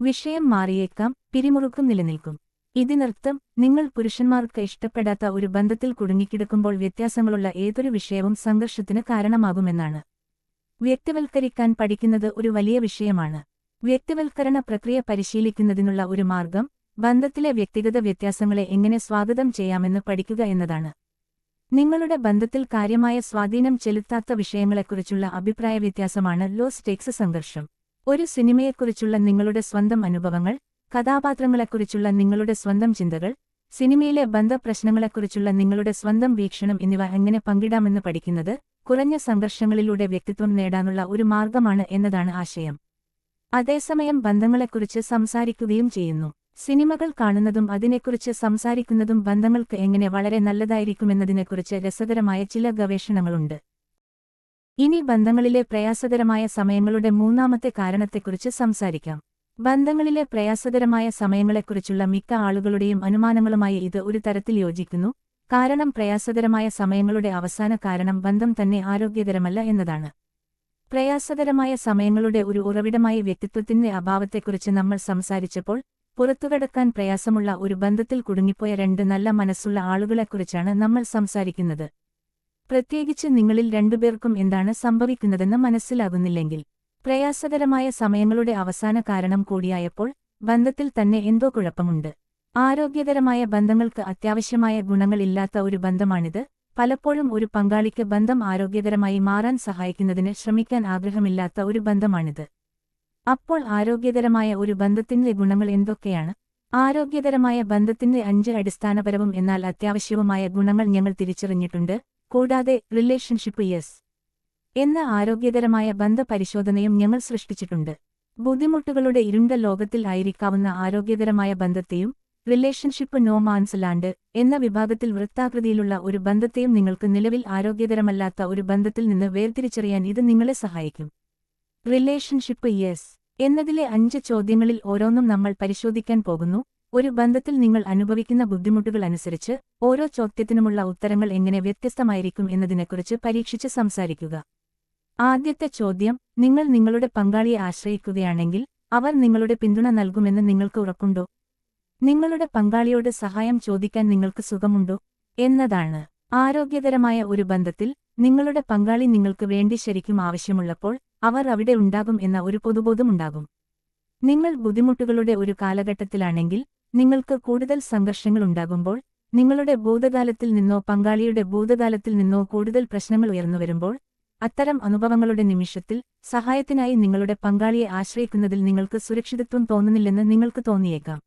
വിഷയം മാറിയേക്കാം പിരിമുറുക്കം നിലനിൽക്കും. ഇതിനർത്ഥം നിങ്ങൾ പുരുഷന്മാർക്ക് ഇഷ്ടപ്പെടാത്ത ഒരു ബന്ധത്തിൽ കുടുങ്ങിക്കിടക്കുമ്പോൾ വ്യത്യാസങ്ങളുള്ള ഏതൊരു വിഷയവും സംഘർഷത്തിന് കാരണമാകുമെന്നാണ്. വ്യക്തിവൽക്കരിക്കാൻ പഠിക്കുന്നത് ഒരു വലിയ വിഷയമാണ്. വ്യക്തിവൽക്കരണ പ്രക്രിയ പരിശീലിക്കുന്നതിനുള്ള ഒരു മാർഗം ബന്ധത്തിലെ വ്യക്തിഗത വ്യത്യാസങ്ങളെ എങ്ങനെ സ്വാഗതം ചെയ്യാമെന്ന് പഠിക്കുക എന്നതാണ്. നിങ്ങളുടെ ബന്ധത്തിൽ കാര്യമായ സ്വാധീനം ചെലുത്താത്ത വിഷയങ്ങളെക്കുറിച്ചുള്ള അഭിപ്രായ വ്യത്യാസമാണ് ലോ സ്റ്റേക്സ് സംഘർഷം. ഒരു സിനിമയെക്കുറിച്ചുള്ള നിങ്ങളുടെ സ്വന്തം അനുഭവങ്ങൾ കഥാപാത്രങ്ങളെക്കുറിച്ചുള്ള നിങ്ങളുടെ സ്വന്തം ചിന്തകൾ സിനിമയിലെ ബന്ധപ്രശ്നങ്ങളെക്കുറിച്ചുള്ള നിങ്ങളുടെ സ്വന്തം വീക്ഷണം എന്നിവ എങ്ങനെ പങ്കിടാമെന്ന് പഠിക്കുന്നത് കുറഞ്ഞ സംഘർഷങ്ങളിലൂടെ വ്യക്തിത്വം നേടാനുള്ള ഒരു മാർഗമാണ് എന്നതാണ് ആശയം. അതേസമയം ബന്ധങ്ങളെക്കുറിച്ച് സംസാരിക്കുകയും ചെയ്യുന്നു. സിനിമകൾ കാണുന്നതും അതിനെക്കുറിച്ച് സംസാരിക്കുന്നതും ബന്ധങ്ങൾക്ക് എങ്ങനെ വളരെ നല്ലതായിരിക്കുമെന്നതിനെക്കുറിച്ച് രസകരമായ ചില ഗവേഷണങ്ങളുണ്ട്. ഇനി ബന്ധങ്ങളിലെ പ്രയാസകരമായ സമയങ്ങളുടെ മൂന്നാമത്തെ കാരണത്തെക്കുറിച്ച് സംസാരിക്കാം. ബന്ധങ്ങളിലെ പ്രയാസകരമായ സമയങ്ങളെക്കുറിച്ചുള്ള മിക്ക ആളുകളുടെയും അനുമാനങ്ങളുമായി ഇത് ഒരു തരത്തിൽ യോജിക്കുന്നു. കാരണം പ്രയാസകരമായ സമയങ്ങളുടെ അവസാന കാരണം ബന്ധം തന്നെ ആരോഗ്യകരമല്ല എന്നതാണ്. പ്രയാസകരമായ സമയങ്ങളുടെ ഒരു ഉറവിടമായ വ്യക്തിത്വത്തിന്റെ അഭാവത്തെക്കുറിച്ച് നമ്മൾ സംസാരിച്ചപ്പോൾ പുറത്തുകടക്കാൻ പ്രയാസമുള്ള ഒരു ബന്ധത്തിൽ കുടുങ്ങിപ്പോയ രണ്ട് നല്ല മനസ്സുള്ള ആളുകളെക്കുറിച്ചാണ് നമ്മൾ സംസാരിക്കുന്നത്. പ്രത്യേകിച്ച് നിങ്ങളിൽ രണ്ടുപേർക്കും എന്താണ് സംഭവിക്കുന്നതെന്ന് മനസ്സിലാകുന്നില്ലെങ്കിൽ പ്രയാസകരമായ സമയങ്ങളുടെ അവസാന കാരണം കൂടിയായപ്പോൾ ബന്ധത്തിൽ തന്നെ എന്തോ കുഴപ്പമുണ്ട്. ആരോഗ്യകരമായ ബന്ധങ്ങൾക്ക് അത്യാവശ്യമായ ഗുണങ്ങളില്ലാത്ത ഒരു ബന്ധമാണിത്. പലപ്പോഴും ഒരു പങ്കാളിക്ക് ബന്ധം ആരോഗ്യകരമായി മാറാൻ സഹായിക്കുന്നതിന് ശ്രമിക്കാൻ ആഗ്രഹമില്ലാത്ത ഒരു ബന്ധമാണിത്. അപ്പോൾ ആരോഗ്യകരമായ ഒരു ബന്ധത്തിന്റെ ഗുണങ്ങൾ എന്തൊക്കെയാണ്? ആരോഗ്യകരമായ ബന്ധത്തിന്റെ അഞ്ച് അടിസ്ഥാനപരവും എന്നാൽ അത്യാവശ്യവുമായ ഗുണങ്ങൾ ഞങ്ങൾ തിരിച്ചറിഞ്ഞിട്ടുണ്ട്. കൂടാതെ റിലേഷൻഷിപ്പ് യെസ്. എന്ന ആരോഗ്യകരമായ ബന്ധ പരിശോധനയും ഞങ്ങൾ സൃഷ്ടിച്ചിട്ടുണ്ട്. ബുദ്ധിമുട്ടുകളുടെ ഇരുണ്ട ലോകത്തിൽ ആയിരിക്കാവുന്ന ആരോഗ്യകരമായ ബന്ധത്തെയും റിലേഷൻഷിപ്പ് നോ മാൻസ് ലാൻഡ് എന്ന വിഭാഗത്തിൽ വൃത്താകൃതിയിലുള്ള ഒരു ബന്ധത്തെയും നിങ്ങൾക്ക് നിലവിൽ ആരോഗ്യകരമല്ലാത്ത ഒരു ബന്ധത്തിൽ നിന്ന് വേർതിരിച്ചറിയാൻ ഇത് നിങ്ങളെ സഹായിക്കും. റിലേഷൻഷിപ്പ് യെസ് എന്നതിലെ അഞ്ച് ചോദ്യങ്ങളിൽ ഓരോന്നും നമ്മൾ പരിശോധിക്കാൻ പോകുന്നു. ഒരു ബന്ധത്തിൽ നിങ്ങൾ അനുഭവിക്കുന്ന ബുദ്ധിമുട്ടുകൾ അനുസരിച്ച് ഓരോ ചോദ്യത്തിനുമുള്ള ഉത്തരങ്ങൾ എങ്ങനെ വ്യത്യസ്തമായിരിക്കും എന്നതിനെക്കുറിച്ച് പരീക്ഷിച്ച് സംസാരിക്കുക. ആദ്യത്തെ ചോദ്യം നിങ്ങൾ നിങ്ങളുടെ പങ്കാളിയെ ആശ്രയിക്കുകയാണെങ്കിൽ അവർ നിങ്ങളുടെ പിന്തുണ നൽകുമെന്ന് നിങ്ങൾക്ക് ഉറപ്പുണ്ടോ? നിങ്ങളുടെ പങ്കാളിയോട് സഹായം ചോദിക്കാൻ നിങ്ങൾക്ക് സുഖമുണ്ടോ? എന്നതാണ്. ആരോഗ്യകരമായ ഒരു ബന്ധത്തിൽ നിങ്ങളുടെ പങ്കാളി നിങ്ങൾക്ക് വേണ്ടി ശരിക്കും ആവശ്യമുള്ളപ്പോൾ അവർ അവിടെ ഉണ്ടാകും എന്ന ഒരു പൊതുബോധമുണ്ടാകും. നിങ്ങൾ ബുദ്ധിമുട്ടുകളുടെ ഒരു കാലഘട്ടത്തിലാണെങ്കിൽ നിങ്ങൾക്ക് കൂടുതൽ സംഘർഷങ്ങൾ ഉണ്ടാകുമ്പോൾ നിങ്ങളുടെ ഭൂതകാലത്തിൽ നിന്നോ പങ്കാളിയുടെ ഭൂതകാലത്തിൽ നിന്നോ കൂടുതൽ പ്രശ്നങ്ങൾ ഉയർന്നുവരുമ്പോൾ അത്തരം അനുഭവങ്ങളുടെ നിമിഷത്തിൽ സഹായത്തിനായി നിങ്ങളുടെ പങ്കാളിയെ ആശ്രയിക്കുന്നതിൽ നിങ്ങൾക്ക് സുരക്ഷിതത്വം തോന്നുന്നില്ലെന്ന് നിങ്ങൾക്ക് തോന്നിയേക്കാം.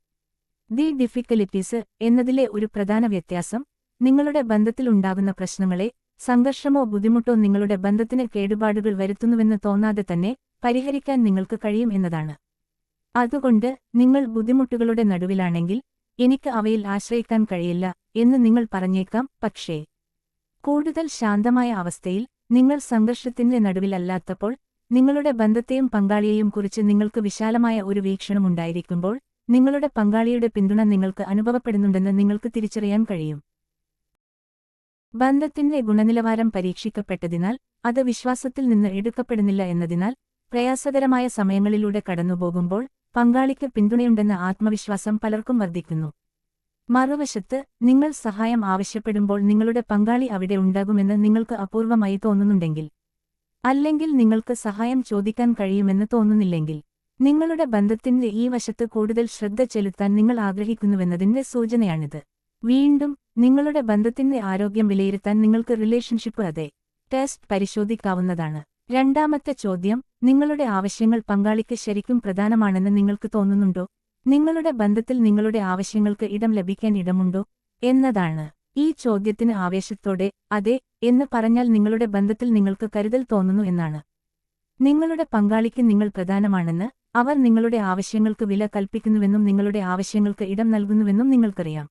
ദി ഡിഫിക്കലിറ്റീസ് എന്നതിലെ ഒരു പ്രധാന വ്യത്യാസം നിങ്ങളുടെ ബന്ധത്തിൽ ഉണ്ടാകുന്ന പ്രശ്നങ്ങളെ സംഘർഷമോ ബുദ്ധിമുട്ടോ നിങ്ങളുടെ ബന്ധത്തിന് കേടുപാടുകൾ വരുത്തുന്നുവെന്ന് തോന്നാതെ തന്നെ പരിഹരിക്കാൻ നിങ്ങൾക്ക് കഴിയും എന്നതാണ്. അതുകൊണ്ട് നിങ്ങൾ ബുദ്ധിമുട്ടുകളുടെ നടുവിലാണെങ്കിൽ എനിക്ക് അവയിൽ ആശ്രയിക്കാൻ കഴിയില്ല എന്ന് നിങ്ങൾ പറഞ്ഞേക്കാം. പക്ഷേ കൂടുതൽ ശാന്തമായ അവസ്ഥയിൽ നിങ്ങൾ സംഘർഷത്തിന്റെ നടുവിലല്ലാത്തപ്പോൾ നിങ്ങളുടെ ബന്ധത്തെയും പങ്കാളിയെയും കുറിച്ച് നിങ്ങൾക്ക് വിശാലമായ ഒരു വീക്ഷണമുണ്ടായിരിക്കുമ്പോൾ നിങ്ങളുടെ പങ്കാളിയുടെ പിന്തുണ നിങ്ങൾക്ക് അനുഭവപ്പെടുന്നുണ്ടെന്ന് നിങ്ങൾക്ക് തിരിച്ചറിയാൻ കഴിയും. ബന്ധത്തിന്റെ ഗുണനിലവാരം പരീക്ഷിക്കപ്പെട്ടതിനാൽ അത് വിശ്വാസത്തിൽ നിന്ന് എടുക്കപ്പെടുന്നില്ല എന്നതിനാൽ പ്രയാസകരമായ സമയങ്ങളിലൂടെ കടന്നുപോകുമ്പോൾ പങ്കാളിക്ക് പിന്തുണയുണ്ടെന്ന ആത്മവിശ്വാസം പലർക്കും വർദ്ധിക്കുന്നു. മറുവശത്ത് നിങ്ങൾ സഹായം ആവശ്യപ്പെടുമ്പോൾ നിങ്ങളുടെ പങ്കാളി അവിടെ ഉണ്ടാകുമെന്ന് നിങ്ങൾക്ക് അപൂർവമായി തോന്നുന്നുണ്ടെങ്കിൽ അല്ലെങ്കിൽ നിങ്ങൾക്ക് സഹായം ചോദിക്കാൻ കഴിയുമെന്ന് തോന്നുന്നില്ലെങ്കിൽ നിങ്ങളുടെ ബന്ധത്തിന്റെ ഈ വശത്ത് കൂടുതൽ ശ്രദ്ധ ചെലുത്താൻ നിങ്ങൾ ആഗ്രഹിക്കുന്നുവെന്നതിന്റെ സൂചനയാണിത്. വീണ്ടും നിങ്ങളുടെ ബന്ധത്തിന്റെ ആരോഗ്യം വിലയിരുത്താൻ നിങ്ങൾക്ക് റിലേഷൻഷിപ്പ് അതെ. ടെസ്റ്റ് പരിശോധിക്കാവുന്നതാണ്. രണ്ടാമത്തെ ചോദ്യം നിങ്ങളുടെ ആവശ്യങ്ങൾ പങ്കാളിക്ക് ശരിക്കും പ്രധാനമാണെന്ന് നിങ്ങൾക്ക് തോന്നുന്നുണ്ടോ? നിങ്ങളുടെ ബന്ധത്തിൽ നിങ്ങളുടെ ആവശ്യങ്ങൾക്ക് ഇടം ലഭിക്കാൻ ഇടമുണ്ടോ? എന്നതാണ്. ഈ ചോദ്യത്തിന് ആവേശത്തോടെ അതെ എന്ന് പറഞ്ഞാൽ നിങ്ങളുടെ ബന്ധത്തിൽ നിങ്ങൾക്ക് കരുതൽ തോന്നുന്നു എന്നാണ്. നിങ്ങളുടെ പങ്കാളിക്ക് നിങ്ങൾ പ്രധാനമാണെന്ന് അവർ നിങ്ങളുടെ ആവശ്യങ്ങൾക്ക് വില കൽപ്പിക്കുന്നുവെന്നും നിങ്ങളുടെ ആവശ്യങ്ങൾക്ക് ഇടം നൽകുന്നുവെന്നും നിങ്ങൾക്കറിയാം.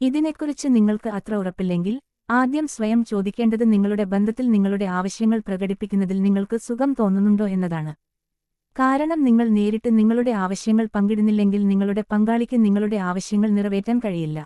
ഇതിനെക്കുറിച്ച് നിങ്ങൾക്ക് അത്ര ഉറപ്പില്ലെങ്കിൽ ആദ്യം സ്വയം ചോദിക്കേണ്ടത് നിങ്ങളുടെ ബന്ധത്തിൽ നിങ്ങളുടെ ആവശ്യങ്ങൾ പ്രകടിപ്പിക്കുന്നതിൽ നിങ്ങൾക്ക് സുഖം തോന്നുന്നുണ്ടോ എന്നതാണ്. കാരണം നിങ്ങൾ നേരിട്ട് നിങ്ങളുടെ ആവശ്യങ്ങൾ പങ്കിടുന്നില്ലെങ്കിൽ നിങ്ങളുടെ പങ്കാളിക്ക് നിങ്ങളുടെ ആവശ്യങ്ങൾ നിറവേറ്റാൻ കഴിയില്ല.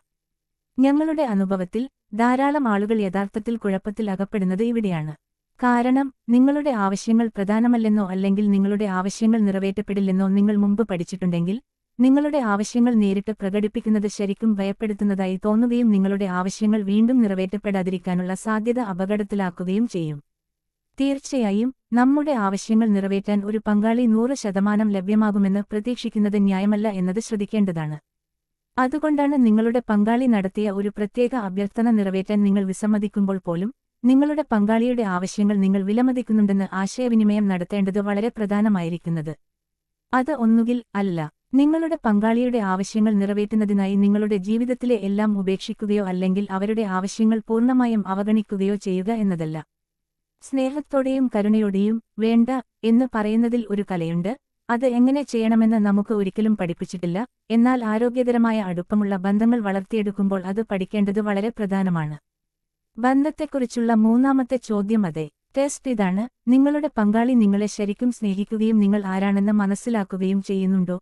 ഞങ്ങളുടെ അനുഭവത്തിൽ ധാരാളം ആളുകൾ യഥാർത്ഥത്തിൽ കുഴപ്പത്തിൽ അകപ്പെടുന്നത് ഇവിടെയാണ്. കാരണം നിങ്ങളുടെ ആവശ്യങ്ങൾ പ്രധാനമല്ലെന്നോ അല്ലെങ്കിൽ നിങ്ങളുടെ ആവശ്യങ്ങൾ നിറവേറ്റപ്പെടില്ലെന്നോ നിങ്ങൾ മുമ്പ് പഠിച്ചിട്ടുണ്ടെങ്കിൽ നിങ്ങളുടെ ആവശ്യങ്ങൾ നേരിട്ട് പ്രകടിപ്പിക്കുന്നത് ശരിക്കും ഭയപ്പെടുത്തുന്നതായി തോന്നുകയും നിങ്ങളുടെ ആവശ്യങ്ങൾ വീണ്ടും നിറവേറ്റപ്പെടാതിരിക്കാനുള്ള സാധ്യത അപകടത്തിലാക്കുകയും ചെയ്യും. തീർച്ചയായും നമ്മുടെ ആവശ്യങ്ങൾ നിറവേറ്റാൻ ഒരു പങ്കാളി നൂറ് ശതമാനം ലഭ്യമാകുമെന്ന് പ്രതീക്ഷിക്കുന്നത് ന്യായമല്ല എന്നത് ശ്രദ്ധിക്കേണ്ടതാണ്. അതുകൊണ്ടാണ് നിങ്ങളുടെ പങ്കാളി നടത്തിയ ഒരു പ്രത്യേക അഭ്യർത്ഥന നിറവേറ്റാൻ നിങ്ങൾ വിസമ്മതിക്കുമ്പോൾ പോലും നിങ്ങളുടെ പങ്കാളിയുടെ ആവശ്യങ്ങൾ നിങ്ങൾ വിലമതിക്കുന്നുണ്ടെന്ന് ആശയവിനിമയം നടത്തേണ്ടത് വളരെ പ്രധാനമായിരിക്കുന്നത്. അത് ഒന്നുകിൽ അല്ല നിങ്ങളുടെ പങ്കാളിയുടെ ആവശ്യങ്ങൾ നിറവേറ്റുന്നതിനായി നിങ്ങളുടെ ജീവിതത്തിലെ എല്ലാം ഉപേക്ഷിക്കുകയോ അല്ലെങ്കിൽ അവരുടെ ആവശ്യങ്ങൾ പൂർണമായും അവഗണിക്കുകയോ ചെയ്യുക എന്നതല്ല. സ്നേഹത്തോടെയും കരുണയോടെയും വേണ്ട എന്ന് പറയുന്നതിൽ ഒരു കലയുണ്ട്. അത് എങ്ങനെ ചെയ്യണമെന്ന് നമുക്ക് ഒരിക്കലും പഠിപ്പിച്ചിട്ടില്ല. എന്നാൽ ആരോഗ്യകരമായ അടുപ്പമുള്ള ബന്ധങ്ങൾ വളർത്തിയെടുക്കുമ്പോൾ അത് പഠിക്കേണ്ടത് വളരെ പ്രധാനമാണ്. ബന്ധത്തെക്കുറിച്ചുള്ള മൂന്നാമത്തെ ചോദ്യം അതെ. ടെസ്റ്റ് ഇതാണ്. നിങ്ങളുടെ പങ്കാളി നിങ്ങളെ ശരിക്കും സ്നേഹിക്കുകയും നിങ്ങൾ ആരാണെന്ന് മനസ്സിലാക്കുകയും ചെയ്യുന്നുണ്ടോ?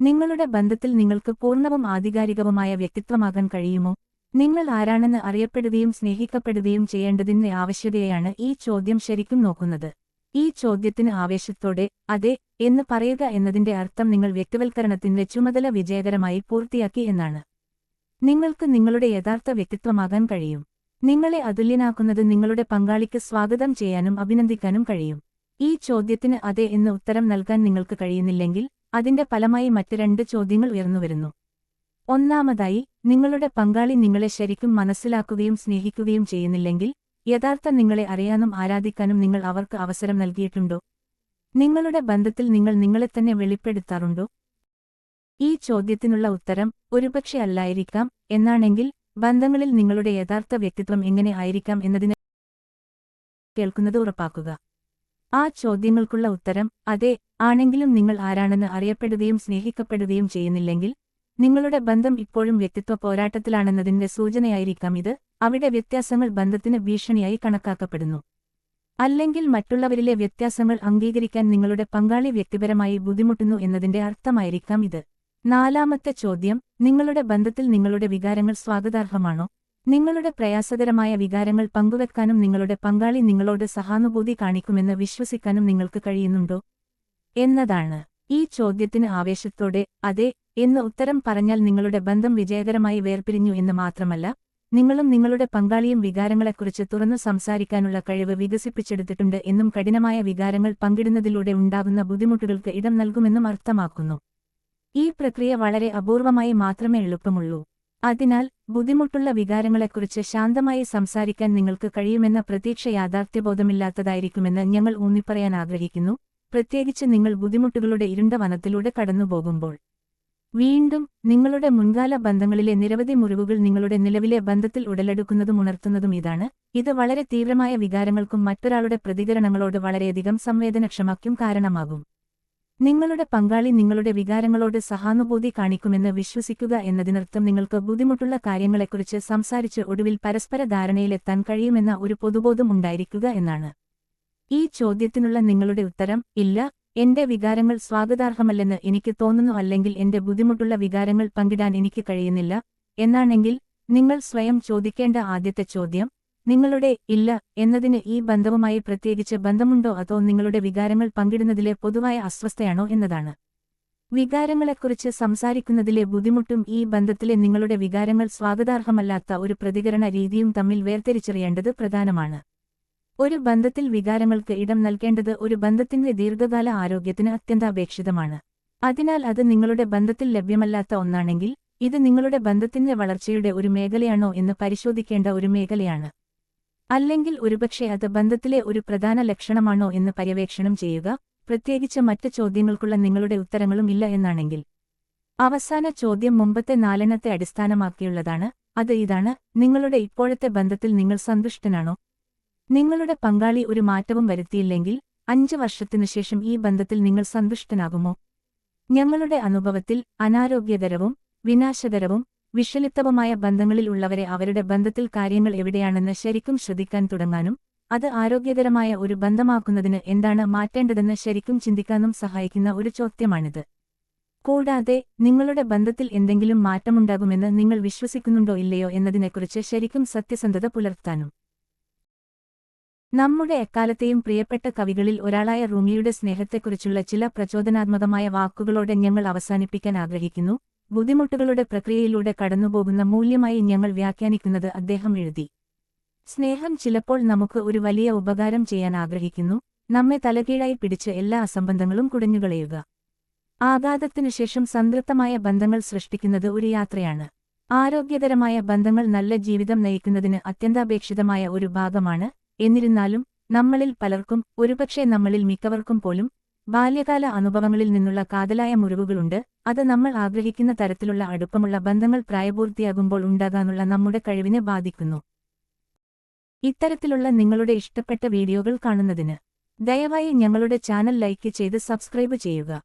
നിങ്ങളുടെ ബന്ധത്തിൽ നിങ്ങൾക്ക് പൂർണവും ആധികാരികവുമായ വ്യക്തിത്വമാകാൻ കഴിയുമോ? നിങ്ങൾ ആരാണെന്ന് അറിയപ്പെടുകയും സ്നേഹിക്കപ്പെടുകയും ചെയ്യേണ്ടതിന്റെ ആവശ്യകതയാണ് ഈ ചോദ്യം ശരിക്കും നോക്കുന്നത്. ഈ ചോദ്യത്തിന് ആവേശത്തോടെ അതെ എന്ന് പറയുക എന്നതിന്റെ അർത്ഥം നിങ്ങൾ വ്യക്തിവൽക്കരണത്തിന്റെ ചുമതല വിജയകരമായി പൂർത്തിയാക്കി എന്നാണ്. നിങ്ങൾക്ക് നിങ്ങളുടെ യഥാർത്ഥ വ്യക്തിത്വമാകാൻ കഴിയും. നിങ്ങളെ അതുല്യനാക്കുന്നത് നിങ്ങളുടെ പങ്കാളിക്ക് സ്വാഗതം ചെയ്യാനും അഭിനന്ദിക്കാനും കഴിയും. ഈ ചോദ്യത്തിന് അതെ എന്ന് ഉത്തരം നൽകാൻ നിങ്ങൾക്ക് കഴിയുന്നില്ലെങ്കിൽ അതിന്റെ ഫലമായി മറ്റ് രണ്ട് ചോദ്യങ്ങൾ ഉയർന്നുവരുന്നു ഒന്നാമതായി നിങ്ങളുടെ പങ്കാളി നിങ്ങളെ ശരിക്കും മനസ്സിലാക്കുകയും സ്നേഹിക്കുകയും ചെയ്യുന്നില്ലെങ്കിൽ യഥാർത്ഥ നിങ്ങളെ അറിയാനും ആരാധിക്കാനും നിങ്ങൾ അവർക്ക് അവസരം നൽകിയിട്ടുണ്ടോ? നിങ്ങളുടെ ബന്ധത്തിൽ നിങ്ങൾ നിങ്ങളെ തന്നെ വെളിപ്പെടുത്താറുണ്ടോ? ഈ ചോദ്യത്തിനുള്ള ഉത്തരം ഒരുപക്ഷെ അല്ലായിരിക്കാം എന്നാണെങ്കിൽ ബന്ധങ്ങളിൽ നിങ്ങളുടെ യഥാർത്ഥ വ്യക്തിത്വം എങ്ങനെ ആയിരിക്കാം എന്നതിനെ കേൾക്കുന്നത് ഉറപ്പാക്കുക. ആ ചോദ്യങ്ങൾക്കുള്ള ഉത്തരം അതെ ആണെങ്കിലും നിങ്ങൾ ആരാണെന്ന് അറിയപ്പെടുകയും സ്നേഹിക്കപ്പെടുകയും ചെയ്യുന്നില്ലെങ്കിൽ നിങ്ങളുടെ ബന്ധം ഇപ്പോഴും വ്യക്തിത്വ പോരാട്ടത്തിലാണെന്നതിന്റെ സൂചനയായിരിക്കാം ഇത്. അവിടെ വ്യത്യാസങ്ങൾ ബന്ധത്തിന് ഭീഷണിയായി കണക്കാക്കപ്പെടുന്നു. അല്ലെങ്കിൽ മറ്റുള്ളവരിലെ വ്യത്യാസങ്ങൾ അംഗീകരിക്കാൻ നിങ്ങളുടെ പങ്കാളി വ്യക്തിപരമായി ബുദ്ധിമുട്ടുന്നു എന്നതിന്റെ അർത്ഥമായിരിക്കാം ഇത്. നാലാമത്തെ ചോദ്യം നിങ്ങളുടെ ബന്ധത്തിൽ നിങ്ങളുടെ വികാരങ്ങൾ സ്വാഗതാർഹമാണോ? നിങ്ങളുടെ പ്രയാസകരമായ വികാരങ്ങൾ പങ്കുവെക്കാനും നിങ്ങളുടെ പങ്കാളി നിങ്ങളോട് സഹാനുഭൂതി കാണിക്കുമെന്ന് വിശ്വസിക്കാനും നിങ്ങൾക്ക് കഴിയുന്നുണ്ടോ? എന്നതാണ്. ഈ ചോദ്യത്തിന് ആവേശത്തോടെ അതെ എന്ന് ഉത്തരം പറഞ്ഞാൽ നിങ്ങളുടെ ബന്ധം വിജയകരമായി വേർപിരിഞ്ഞു എന്ന് മാത്രമല്ല നിങ്ങളും നിങ്ങളുടെ പങ്കാളിയും വികാരങ്ങളെക്കുറിച്ച് തുറന്നു സംസാരിക്കാനുള്ള കഴിവ് വികസിപ്പിച്ചെടുത്തിട്ടുണ്ട് എന്നും കഠിനമായ വികാരങ്ങൾ പങ്കിടുന്നതിലൂടെ ഉണ്ടാകുന്ന ബുദ്ധിമുട്ടുകൾക്ക് ഇടം നൽകുമെന്നും അർത്ഥമാക്കുന്നു. ഈ പ്രക്രിയ വളരെ അപൂർവമായി മാത്രമേ എളുപ്പമുള്ളൂ. അതിനാൽ ബുദ്ധിമുട്ടുള്ള വികാരങ്ങളെക്കുറിച്ച് ശാന്തമായി സംസാരിക്കാൻ നിങ്ങൾക്ക് കഴിയുമെന്ന പ്രതീക്ഷ യാഥാർത്ഥ്യബോധമില്ലാത്തതായിരിക്കുമെന്ന് ഞങ്ങൾ ഊന്നിപ്പറയാൻ ആഗ്രഹിക്കുന്നു. പ്രത്യേകിച്ച് നിങ്ങൾ ബുദ്ധിമുട്ടുകളുടെ ഇരുണ്ട വനത്തിലൂടെ കടന്നുപോകുമ്പോൾ. വീണ്ടും നിങ്ങളുടെ മുൻകാല ബന്ധങ്ങളിലെ നിരവധി മുറിവുകൾ നിങ്ങളുടെ നിലവിലെ ബന്ധത്തിൽ ഉടലെടുക്കുന്നതും ഉണർത്തുന്നതും ഇതാണ്. ഇത് വളരെ തീവ്രമായ വികാരങ്ങൾക്കും മറ്റൊരാളുടെ പ്രതികരണങ്ങളോട് വളരെയധികം സംവേദനക്ഷമയ്ക്കും കാരണമാകും. നിങ്ങളുടെ പങ്കാളി നിങ്ങളുടെ വികാരങ്ങളോട് സഹാനുഭൂതി കാണിക്കുമെന്ന് വിശ്വസിക്കുക എന്നതിനർത്ഥം നിങ്ങൾക്ക് ബുദ്ധിമുട്ടുള്ള കാര്യങ്ങളെക്കുറിച്ച് സംസാരിച്ച് ഒടുവിൽ പരസ്പര ധാരണയിലെത്താൻ കഴിയുമെന്ന ഒരു പൊതുബോധം ഉണ്ടായിരിക്കുക എന്നാണ്. ഈ ചോദ്യത്തിനുള്ള നിങ്ങളുടെ ഉത്തരം ഇല്ല എന്റെ വികാരങ്ങൾ സ്വാഗതാർഹമല്ലെന്ന് എനിക്ക് തോന്നുന്നു അല്ലെങ്കിൽ എന്റെ ബുദ്ധിമുട്ടുള്ള വികാരങ്ങൾ പങ്കിടാൻ എനിക്ക് കഴിയുന്നില്ല എന്നാണെങ്കിൽ നിങ്ങൾ സ്വയം ചോദിക്കേണ്ട ആദ്യത്തെ ചോദ്യം നിങ്ങളുടെ ഇല്ല എന്നതിന് ഈ ബന്ധവുമായി പ്രത്യേകിച്ച് ബന്ധമുണ്ടോ അതോ നിങ്ങളുടെ വികാരങ്ങൾ പങ്കിടുന്നതിലെ പൊതുവായ അസ്വസ്ഥയാണോ എന്നതാണ്. വികാരങ്ങളെക്കുറിച്ച് സംസാരിക്കുന്നതിലെ ബുദ്ധിമുട്ടും ഈ ബന്ധത്തിലെ നിങ്ങളുടെ വികാരങ്ങൾ സ്വാഗതാർഹമല്ലാത്ത ഒരു പ്രതികരണ രീതിയും തമ്മിൽ വേർതിരിച്ചറിയേണ്ടത് പ്രധാനമാണ്. ഒരു ബന്ധത്തിൽ വികാരങ്ങൾക്ക് ഇടം നൽകേണ്ടത് ഒരു ബന്ധത്തിന്റെ ദീർഘകാല ആരോഗ്യത്തിന് അത്യന്താപേക്ഷിതമാണ്. അതിനാൽ അത് നിങ്ങളുടെ ബന്ധത്തിൽ ലഭ്യമല്ലാത്ത ഒന്നാണെങ്കിൽ ഇത് നിങ്ങളുടെ ബന്ധത്തിന്റെ വളർച്ചയുടെ ഒരു മേഖലയാണോ എന്ന് പരിശോധിക്കേണ്ട ഒരു മേഖലയാണ്. അല്ലെങ്കിൽ ഒരുപക്ഷെ അത് ബന്ധത്തിലെ ഒരു പ്രധാന ലക്ഷണമാണോ എന്ന് പര്യവേക്ഷണം ചെയ്യുക പ്രത്യേകിച്ച് മറ്റ് ചോദ്യങ്ങൾക്കുള്ള നിങ്ങളുടെ ഉത്തരങ്ങളും ഇല്ല എന്നാണെങ്കിൽ. അവസാന ചോദ്യം മുമ്പത്തെ നാലെണ്ണത്തെ അടിസ്ഥാനമാക്കിയുള്ളതാണ് അത് ഇതാണ് നിങ്ങളുടെ ഇപ്പോഴത്തെ ബന്ധത്തിൽ നിങ്ങൾ സന്തുഷ്ടനാണോ? നിങ്ങളുടെ പങ്കാളി ഒരു മാറ്റവും വരുത്തിയില്ലെങ്കിൽ അഞ്ച് വർഷത്തിനുശേഷം ഈ ബന്ധത്തിൽ നിങ്ങൾ സന്തുഷ്ടനാകുമോ? ഞങ്ങളുടെ അനുഭവത്തിൽ അനാരോഗ്യകരവും വിനാശകരവും വിഷലിപ്തവുമായ ബന്ധങ്ങളിൽ ഉള്ളവരെ അവരുടെ ബന്ധത്തിൽ കാര്യങ്ങൾ എവിടെയാണെന്ന് ശരിക്കും ശ്രദ്ധിക്കാൻ തുടങ്ങാനും അത് ആരോഗ്യകരമായ ഒരു ബന്ധമാക്കുന്നതിന് എന്താണ് മാറ്റേണ്ടതെന്ന് ശരിക്കും ചിന്തിക്കാനും സഹായിക്കുന്ന ഒരു ചോദ്യമാണിത്. കൂടാതെ നിങ്ങളുടെ ബന്ധത്തിൽ എന്തെങ്കിലും മാറ്റമുണ്ടാകുമെന്ന് നിങ്ങൾ വിശ്വസിക്കുന്നുണ്ടോ ഇല്ലയോ എന്നതിനെക്കുറിച്ച് ശരിക്കും സത്യസന്ധത പുലർത്താനും. നമ്മുടെ എക്കാലത്തെയും പ്രിയപ്പെട്ട കവികളിൽ ഒരാളായ റൂമിയുടെ സ്നേഹത്തെക്കുറിച്ചുള്ള ചില പ്രചോദനാത്മകമായ വാക്കുകളോടെ ഞങ്ങൾ അവസാനിപ്പിക്കാൻ ആഗ്രഹിക്കുന്നു. ബുദ്ധിമുട്ടുകളുടെ പ്രക്രിയയിലൂടെ കടന്നുപോകുന്ന മൂല്യമായി ഞങ്ങൾ വ്യാഖ്യാനിക്കുന്നത് അദ്ദേഹം എഴുതി. സ്നേഹം ചിലപ്പോൾ നമുക്ക് ഒരു വലിയ ഉപകാരം ചെയ്യാൻ ആഗ്രഹിക്കുന്നു. നമ്മെ തലകീഴായി പിടിച്ച് എല്ലാ അസംബന്ധങ്ങളും കുടഞ്ഞുകളയുക. ആഘാതത്തിനുശേഷം സംതൃപ്തമായ ബന്ധങ്ങൾ സൃഷ്ടിക്കുന്നത് ഒരു യാത്രയാണ്. ആരോഗ്യകരമായ ബന്ധങ്ങൾ നല്ല ജീവിതം നയിക്കുന്നതിന് അത്യന്താപേക്ഷിതമായ ഒരു ഭാഗമാണ് എന്നിരുന്നാലും നമ്മളിൽ പലർക്കും ഒരുപക്ഷെ നമ്മളിൽ മിക്കവർക്കും പോലും ബാല്യകാല അനുഭവങ്ങളിൽ നിന്നുള്ള കാതലായ മുറിവുകളുണ്ട്. അത് നമ്മൾ ആഗ്രഹിക്കുന്ന തരത്തിലുള്ള അടുപ്പമുള്ള ബന്ധങ്ങൾ പ്രായപൂർത്തിയാകുമ്പോൾ ഉണ്ടാകാനുള്ള നമ്മുടെ കഴിവിനെ ബാധിക്കുന്നു. ഇത്തരത്തിലുള്ള നിങ്ങളുടെ ഇഷ്ടപ്പെട്ട വീഡിയോകൾ കാണുന്നതിന് ദയവായി ഞങ്ങളുടെ ചാനൽ ലൈക്ക് ചെയ്ത് സബ്സ്ക്രൈബ് ചെയ്യുക.